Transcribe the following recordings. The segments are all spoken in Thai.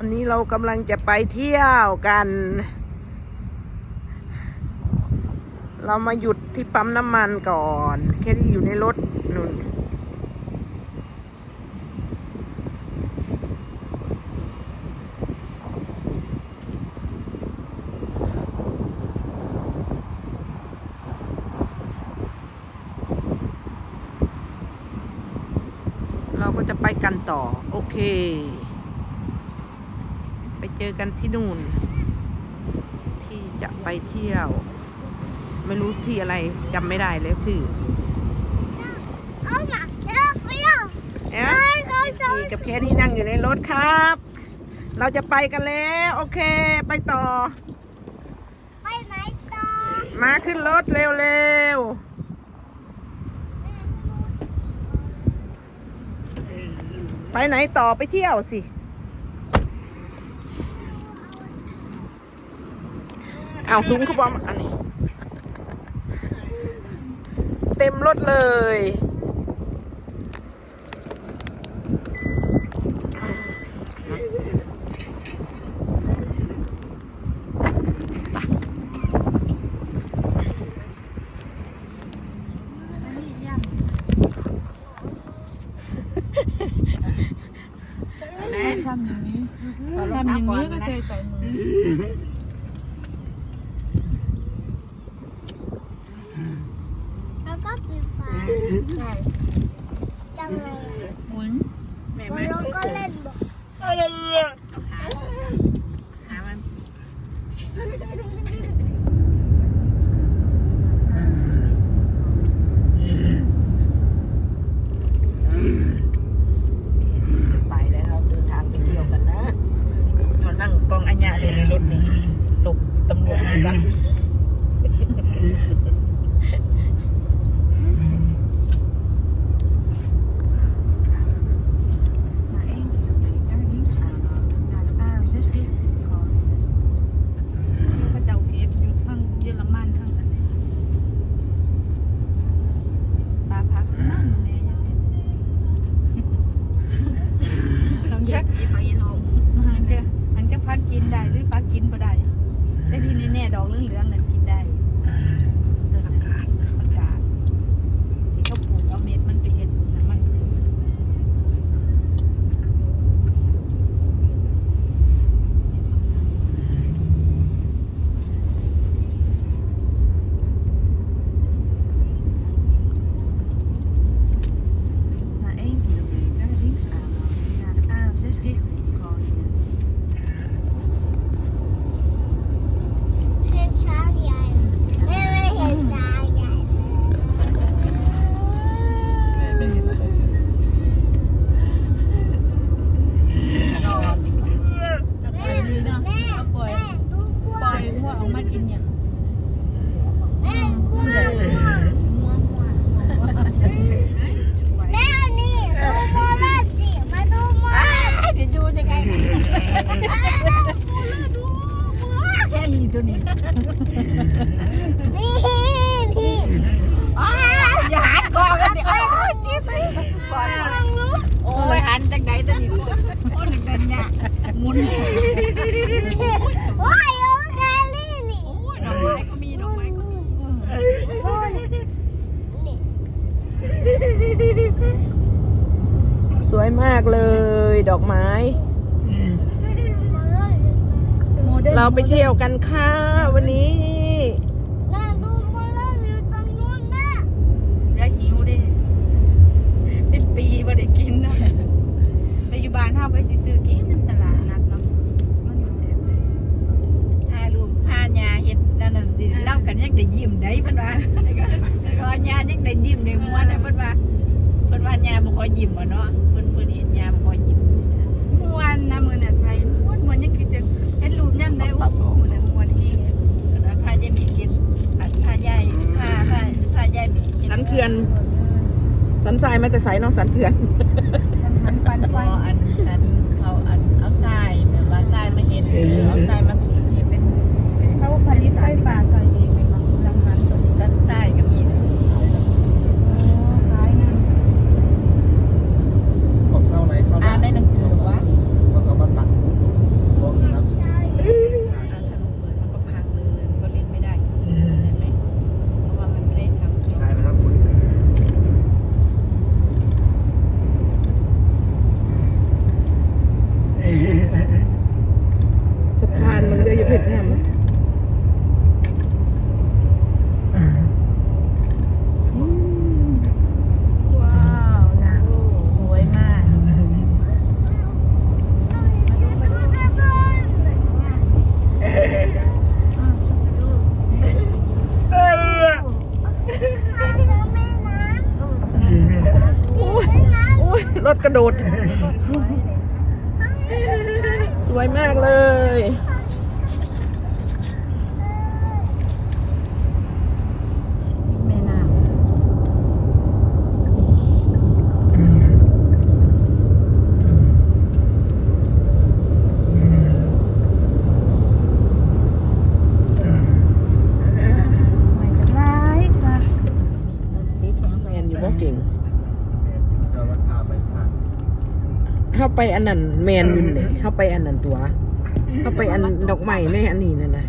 วันนี้เรากำลังจะไปเที่ยวกัน เรามาหยุดที่ปั๊มน้ำมันก่อน แค่ที่อยู่ในรถนุ่น เราก็จะไปกันต่อ โอเค เจอกันที่นู่น ที่จะไปเที่ยว ไม่รู้ที่อะไรจำไม่ได้แล้วชื่อเอ๊ะพี่กับแคที่นั่งอยู่ในรถครับ เราจะไปกันแล้ว โอเค ไปต่อ ไปไหนต่อ มาขึ้นรถเร็วๆไปไหนต่อไปเที่ยวสิ เอาลุงเขาบอกอันนี้ เต็มรถเลย ทำอย่างนี้ทำอย่างนี้ก็เคยใส่มือ จังเลยหมุนแม่ไหม้แล้วก็เล่นบอก บุญโอ้ยโอ้ยแกลี่นี่โอ้ยดอกไม้ก็มีดอกไม้ก็มีโอ้ยสวยมากเลย ดอกไม้ เราไปเที่ยวกันค่ะวันนี้ มาแต่สายนองสันเขื่อน กระโดด สวยมากเลย ไปอันนั้นแมนอยู่เลยเข้าไปอันนั้นตัวเข้าไปอันดอกไม้ในอันนี้นั่นนะ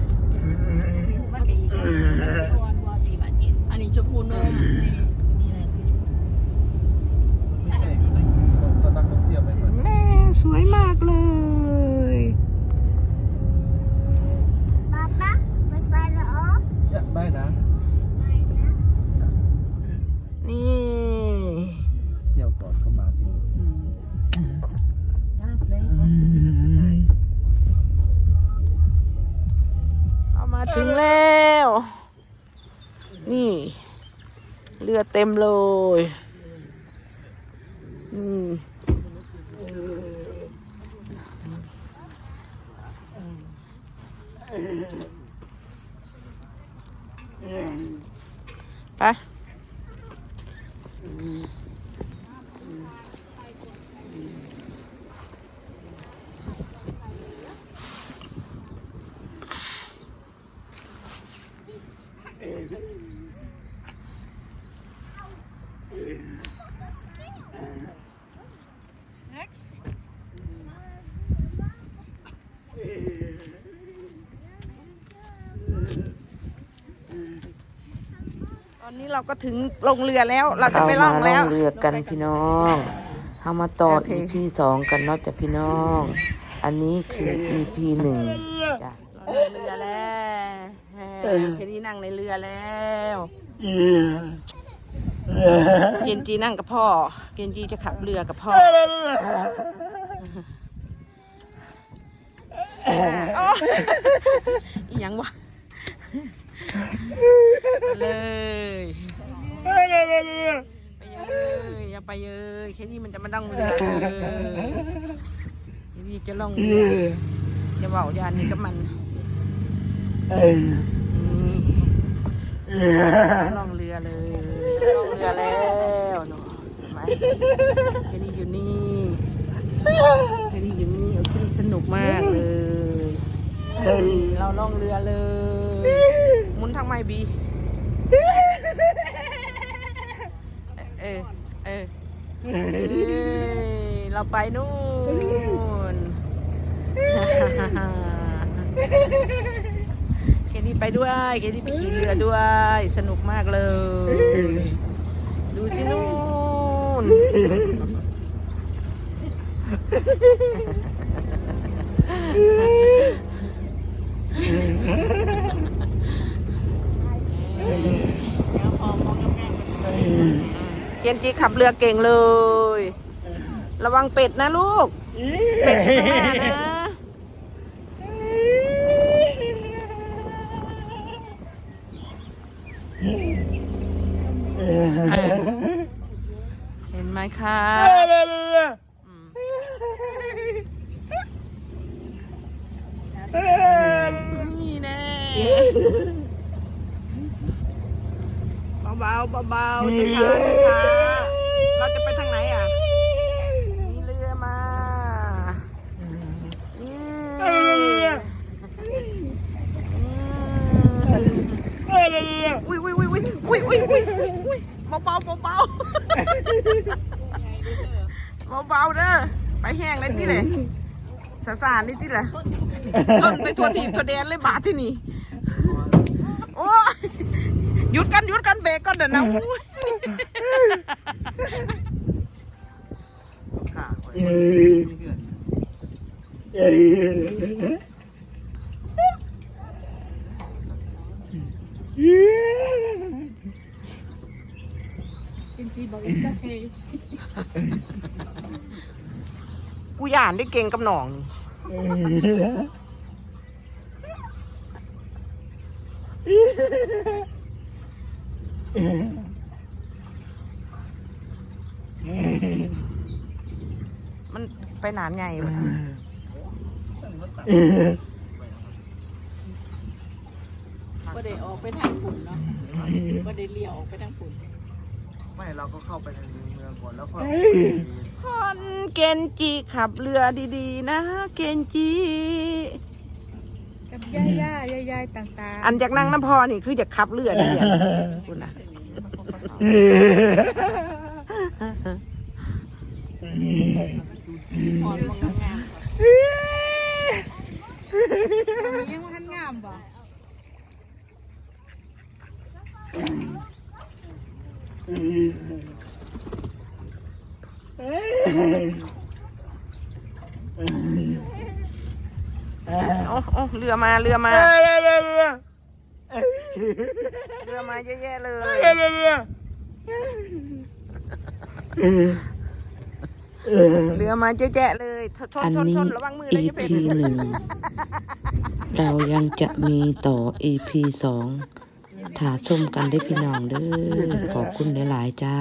เรือดเต็มเลยอืมไป ตอนนี้เราก็ถึงลงเรือแล้ว เราจะไปล่องแล้วเรือกันพี่น้องเอามาต่อ EP สองกันเนาะจ้ะพี่น้อง อันนี้คือ EP หนึ่งจ้ะเราในเรือแล้วแค่นี้นั่งในเรือแล้ว เกนจีนั่งกับพ่อ เกนจีจะขับเรือกับพ่อโอ้อีหยังวะเลย ไปเลยอย่าไปเลยแค่นี้มันจะมาต้องเรือเลยแค่นี้จะล่องเรือจะเบายานนี่ก็มันนี่ล่องเรือเลยล่อง เรือแล้วเนาะเห็นไหมแค่นี้อยู่นี่แค่นี้อยู่นี่โอเคสนุกมากเลยเราล่องเรือเลยมุนทางไม้บี เออเออเอ้ยเราไปนู่นีไปด้วยเคที่ไปขี่เรือด้วย สนุกมากเลย ดูสินู่นเกนจีขับเรือเก่งเลย ระวังเป็ดนะลูก เป็ดข้างหน้านะ เห็นไหมคะอืมนี่แน่เบาๆเบาๆช้าๆช้าๆ ไปแห้งเลยที่เลยสาสารนี่ที่เลยส้นไปทัวทีบทัวแดนเลยบาทที่นี่โอ้ยหยุดกันหยุดกันเบรกก่อนเดี๋ยวนะอุ้ยขาไว้เป็นจีบอกอีกสักเพลง กูย่านได้เก่งกับหนองนี่มันไปหนานใหญ่ปะบ่ได้ออกไปทางฝุ่นเนาะบ่ได้เลี้ยวออกไปทางฝุ่น ไม่เราก็เข้าไปในเมืองก่อนแล้วก็คนเกนจิขับเรือดีๆ นะ เกนจิกับย่าย่าย่าย่าต่างอันจากนั่งน้ำพอนี่คือจะขับเรือได้เดียวคุณนะๆหอนมองงามๆมียังบ่ทันงามบ่ โอ้โอ้เรือมาเรือมา เรือมาเยอะแยะเลยเรือมาเยอะแยะเลยชนอันชนนี้ ชนระวังมือเลยจะ EP เป็นหนึ่งเรายังจะมีต่อ EP สองถ้าชมกันได้พี่น้องเด้อขอบคุณหลาย ๆ จ้า